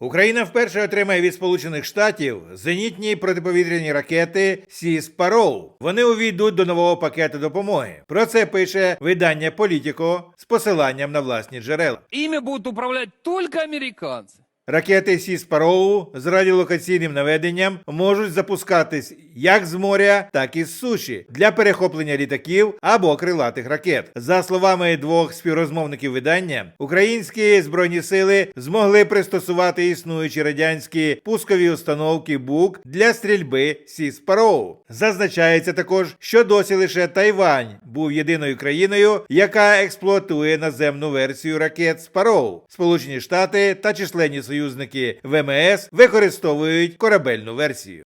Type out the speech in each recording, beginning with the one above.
Україна вперше отримає від Сполучених Штатів зенітні протиповітряні ракети Сіс Пароу. Вони увійдуть до нового пакету допомоги. Про це пише видання Політіко з посиланням на власні джерела. Ими будуть управлять только американцы. Ракети Сіс Пароу з радіолокаційним наведенням можуть запускатись як з моря, так і з суші для перехоплення літаків або крилатих ракет. За словами двох співрозмовників видання, українські збройні сили змогли пристосувати існуючі радянські пускові установки БУК для стрільби Сіс Пароу. Зазначається також, що досі лише Тайвань був єдиною країною, яка експлуатує наземну версію ракет Спароу. Сполучені Штати та численні союзники ВМС використовують корабельну версію.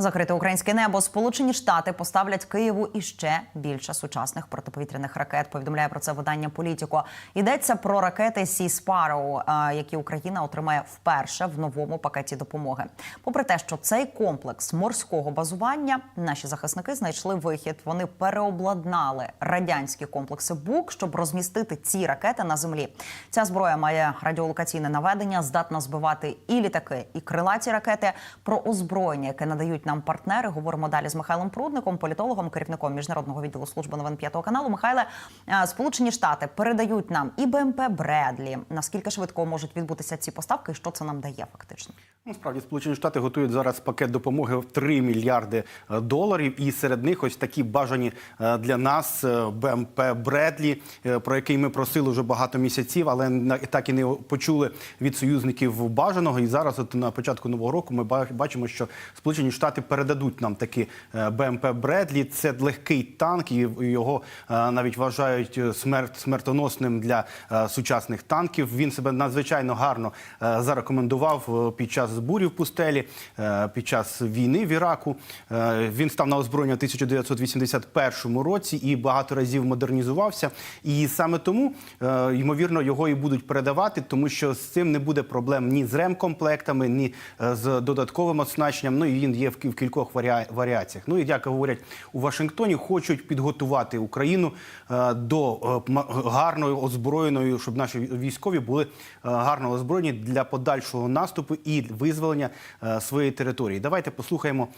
Закрите українське небо. Сполучені Штати поставлять Києву іще більше сучасних протиповітряних ракет. Повідомляє про це видання Політіко. Йдеться про ракети Сі Спароу, які Україна отримає вперше в новому пакеті допомоги. Попри те, що цей комплекс морського базування наші захисники знайшли вихід. Вони переобладнали радянські комплекси БУК, щоб розмістити ці ракети на землі. Ця зброя має радіолокаційне наведення, здатна збивати і літаки, і крилаті ракети. Про озброєння, яке надають нам партнери, говоримо далі з Михайлом Прудником, політологом, керівником міжнародного відділу служби новин п'ятого каналу. Михайле, е, Сполучені Штати передають нам і БМП Бредлі. Наскільки швидко можуть відбутися ці поставки, і що це нам дає фактично? Насправді Сполучені Штати готують зараз пакет допомоги в 3 мільярди е, доларів, і серед них ось такі бажані е, для нас БМП Бредлі, про який ми просили вже багато місяців, але так і не почули від союзників бажаного. І зараз, от на початку нового року, ми бачимо, що Сполучені Штати передадуть нам такі е, БМП Бредлі. Це легкий танк, і його е, навіть вважають е, смерт смертоносним для сучасних танків. Він себе надзвичайно гарно зарекомендував під час збурів в пустелі, під час війни в Іраку. Він став на озброєння у 1981 році і багато разів модернізувався. І саме тому, ймовірно, його і будуть передавати, тому що з цим не буде проблем ні з ремкомплектами, ні з додатковим оснащенням. Ну і він є в в кількох варіа- варіаціях. Ну і як говорять у Вашингтоні, хочуть підготувати Україну е, до е, гарної озброєної, щоб наші військові були е, гарно озброєні для подальшого наступу і визволення своєї території. Давайте послухаємо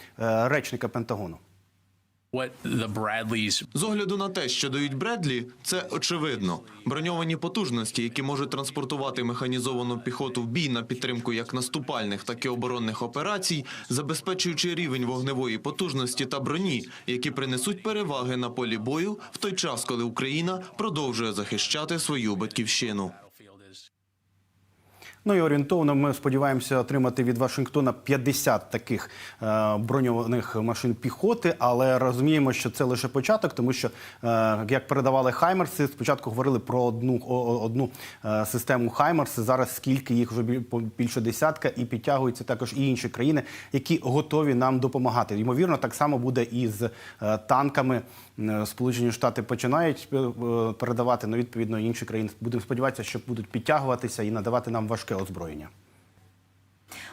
речника Пентагону. What З огляду на те, що дають Бредлі, це очевидно. Броньовані потужності, які можуть транспортувати механізовану піхоту в бій на підтримку як наступальних, так і оборонних операцій, забезпечуючи рівень вогневої потужності та броні, які принесуть переваги на полі бою в той час, коли Україна продовжує захищати свою батьківщину. Ну і орієнтовно ми сподіваємося отримати від Вашингтона 50 таких е, броньованих машин піхоти, але розуміємо, що це лише початок, тому що е, як передавали Хаймерси, спочатку говорили про одну о- одну е, систему Хаймерси. Зараз скільки їх вже біль- більше десятка, і підтягуються також і інші країни, які готові нам допомагати. Ймовірно, так само буде і з е, танками. Е, Сполучені Штати починають е, передавати, ну відповідно інші країни. Будемо сподіватися, що будуть підтягуватися і надавати нам важке озброєння.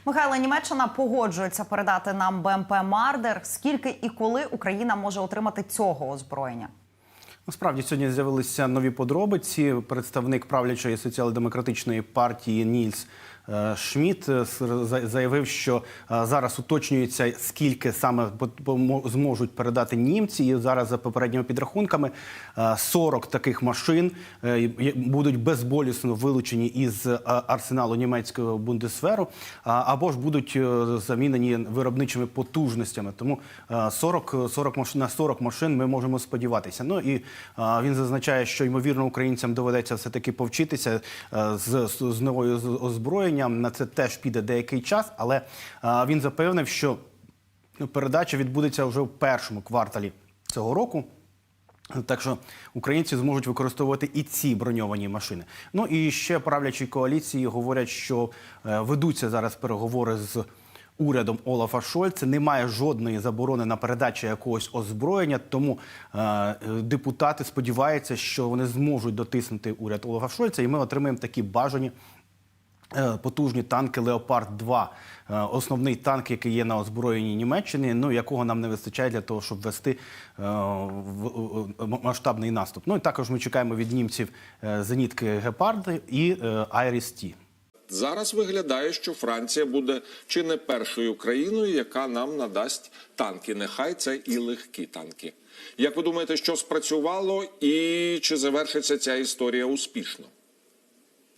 Михайло, Німеччина погоджується передати нам БМП Мардер. Скільки і коли Україна може отримати цього озброєння? Насправді сьогодні з'явилися нові подробиці. Представник правлячої соціал-демократичної партії Нільс е, Шмідт е, заявив, що е, зараз уточнюється, скільки саме зможуть передати німці. І зараз за попередніми підрахунками е, 40 таких машин будуть безболісно вилучені із арсеналу німецького бундесверу, або ж будуть замінені виробничими потужностями. Тому е, 40, 40 машин на 40 машин ми можемо сподіватися. Ну і він зазначає, що ймовірно українцям доведеться все таки повчитися з, з, з новою з- озброєнням. На це теж піде деякий час, але він запевнив, що передача відбудеться вже в першому кварталі цього року. Так що українці зможуть використовувати і ці броньовані машини. Ну і ще правлячі коаліції говорять, що е, ведуться зараз переговори з урядом Олафа Шольца. Немає жодної заборони на передачу якогось озброєння. Тому е, депутати сподіваються, що вони зможуть дотиснути уряд Олафа Шольца, і ми отримаємо такі бажані потужні танки Леопард 2 Е, основний танк, який є на озброєнні Німеччини, ну якого нам не вистачає для того, щоб вести е, масштабний наступ. Ну і також ми чекаємо від німців е, зенітки Гепард і Айріс Ті. зараз виглядає, що Франція буде чи не першою країною, яка нам надасть танки. Нехай це і легкі танки. Як ви думаєте, що спрацювало, і чи завершиться ця історія успішно?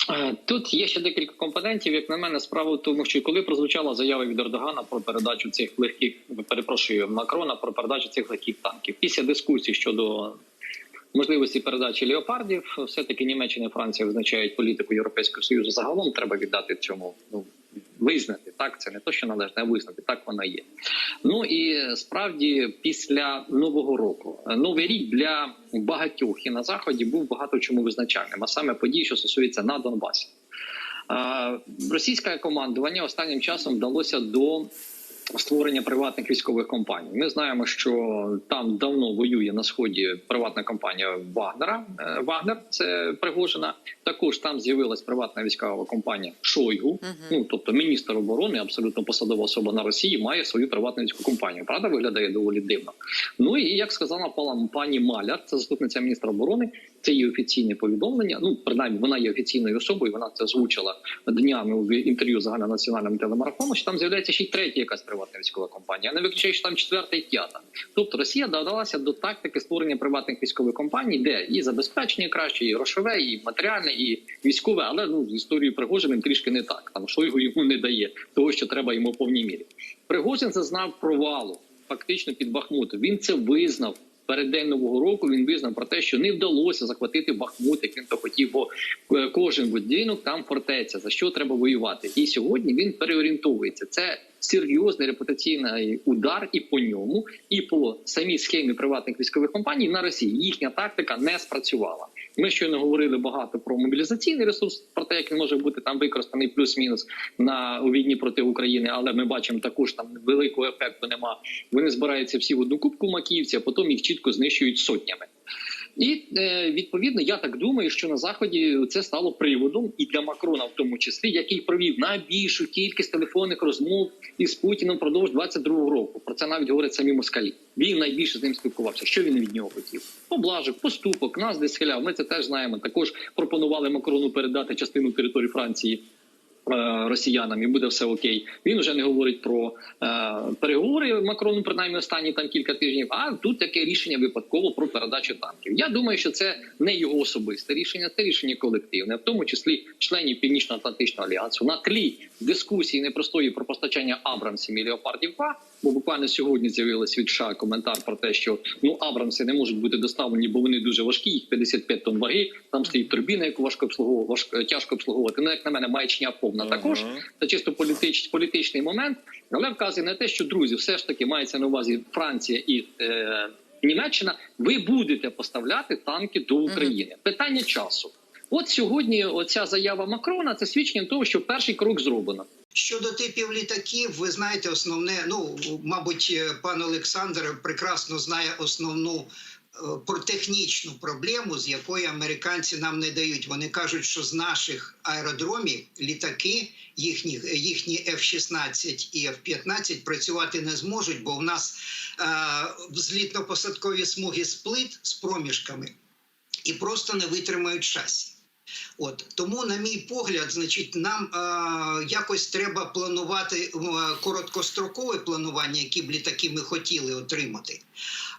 Е, Тут є ще декілька компонентів. Як на мене, справа в тому, що коли прозвучала заява від Ердогана про передачу цих легких, перепрошую, Макрона про передачу цих легких танків, після дискусії щодо можливості передачі леопардів, все таки Німеччина і Франція визначають політику Європейського союзу. Загалом треба віддати цьому ну визнати. Так, це не то, що належне, а визнати. Так воно є. Ну і справді після нового року новий рік для багатьох і на заході був багато чому визначальним, а саме події, що стосуються на Донбасі. Російське командування останнім часом вдалося до створення приватних військових компаній. Ми знаємо, що там давно воює на сході приватна компанія Вагнера. Е, Вагнер це Пригожина. Також там з'явилась приватна військова компанія Шойгу. Ну тобто міністр оборони, абсолютно посадова особа на Росії, має свою приватну військову компанію. Правда, виглядає доволі дивно. Ну і як сказала пані Маляр, це заступниця міністра оборони. Це є офіційне повідомлення. Ну принаймні, вона є офіційною особою. Вона це озвучила днями в інтерв'ю загальнонаціональному телемарафону. Що там з'являється ще й третя якась приватна військова компанія. Я не виключаю, що там четверта і п'ята. Тобто Росія додалася до тактики створення приватних військових компаній, де і забезпечення краще, і грошове, і матеріальне, і військове. Але ну з історією Пригожиним трішки не так. Там Шойгу йому не дає того, що треба йому повній мірі. Пригожин зазнав провалу фактично під Бахмутом. Він це визнав. Перед день нового року він визнав про те, що не вдалося захватити Бахмут, як він то хотів, бо е, кожен будинок там фортеця. За що треба воювати? І сьогодні він переорієнтовується. Це серйозний репутаційний удар і по ньому, і по самій схемі приватних військових компаній на Росії. Їхня тактика не спрацювала. Ми щойно говорили багато про мобілізаційний ресурс, про те, як він може бути там використаний плюс-мінус на у війні проти України, але ми бачимо також там великого ефекту нема. Вони збираються всі в одну кубку макіївці, а потім їх чітко знищують сотнями. І е, відповідно, я так думаю, що на заході це стало приводом і для Макрона, в тому числі, який провів найбільшу кількість телефонних розмов із Путіним впродовж 22-го року. Про це навіть говорять самі москалі. Він найбільше з ним спілкувався. Що він від нього хотів? Поблажок, поступок, нас десь схиляв. Ми це теж знаємо. Також пропонували Макрону передати частину території Франції. Е, Росіянам і буде все окей. Він вже не говорить про е, переговори Макрону, принаймні останні там кілька тижнів. А тут таке рішення випадково про передачу танків. Я думаю, що це не його особисте рішення, це рішення колективне, в тому числі членів Північно-Атлантичного альянсу на тлі дискусії непростої про постачання Абрамсів і Леопардів 2, Бо буквально сьогодні з'явилась від США коментар про те, що ну Абрамси не можуть бути доставлені, бо вони дуже важкі, їх 55 тонн ваги. Там стоїть турбіна, яку важко обслуговувати, важко, тяжко обслуговувати. Ну як на мене, маячня повна. Також це чисто політич, політичний момент, але вказує на те, що друзі, все ж таки мається на увазі Франція і. Е, Німеччина, ви будете поставляти танки до України. Питання часу. От сьогодні, оця заява Макрона це свідчення того, що перший крок зроблено. Щодо типів літаків, ви знаєте, основне, ну мабуть, е, пан Олександр прекрасно знає основну про технічну проблему, з якої американці нам не дають. Вони кажуть, що з наших аеродромів літаки, їхні, їхні F-16 і F-15 працювати не зможуть, бо в нас е, злітно-посадкові смуги сплит з проміжками і просто не витримають шасі. От тому, на мій погляд, значить, нам е, якось треба планувати е, короткострокове планування, які б літаки ми хотіли отримати.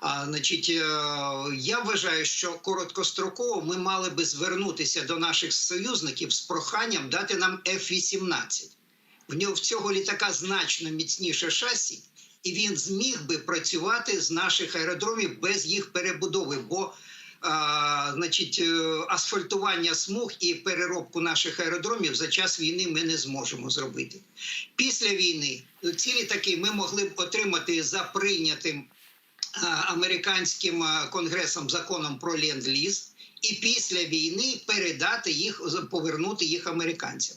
А, значить, е, я вважаю, що короткостроково ми мали би звернутися до наших союзників з проханням дати нам F-18. В нього в цього літака значно міцніше шасі, і він зміг би працювати з наших аеродромів без їх перебудови. бо а, значить, е, асфальтування смуг і переробку наших аеродромів за час війни ми не зможемо зробити. Після війни ці літаки ми могли б отримати за прийнятим а, американським конгресом законом про ленд-ліз, і після війни передати їх, повернути їх американцям.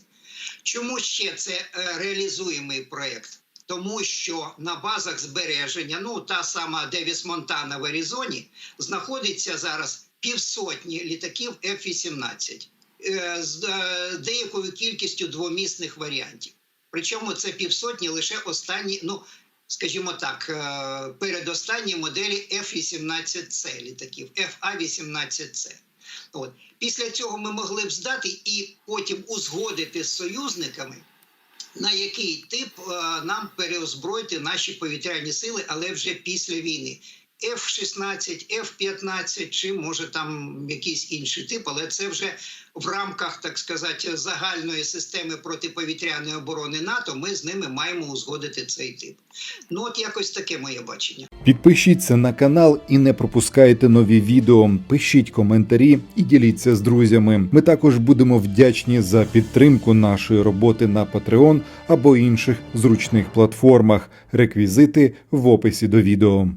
Чому ще це е, реалізуємий проєкт? Тому що на базах збереження, ну та сама Девіс Монтана в Аризоні, знаходиться зараз півсотні літаків F-18 е, з е, деякою кількістю двомісних варіантів. Причому це півсотні лише останні, ну скажімо так, е, передостанні моделі F-18C літаків, FA-18C. От після цього ми могли б здати і потім узгодити з союзниками. На який тип е, нам переозброїти наші повітряні сили, але вже після війни. F-16, F-15 чи може там якийсь інший тип, але це вже в рамках, так сказати, загальної системи протиповітряної оборони НАТО. Ми з ними маємо узгодити цей тип. Ну от якось таке моє бачення. Підпишіться на канал і не пропускайте нові відео. Пишіть коментарі і діліться з друзями. Ми також будемо вдячні за підтримку нашої роботи на Patreon або інших зручних платформах. Реквізити в описі до відео.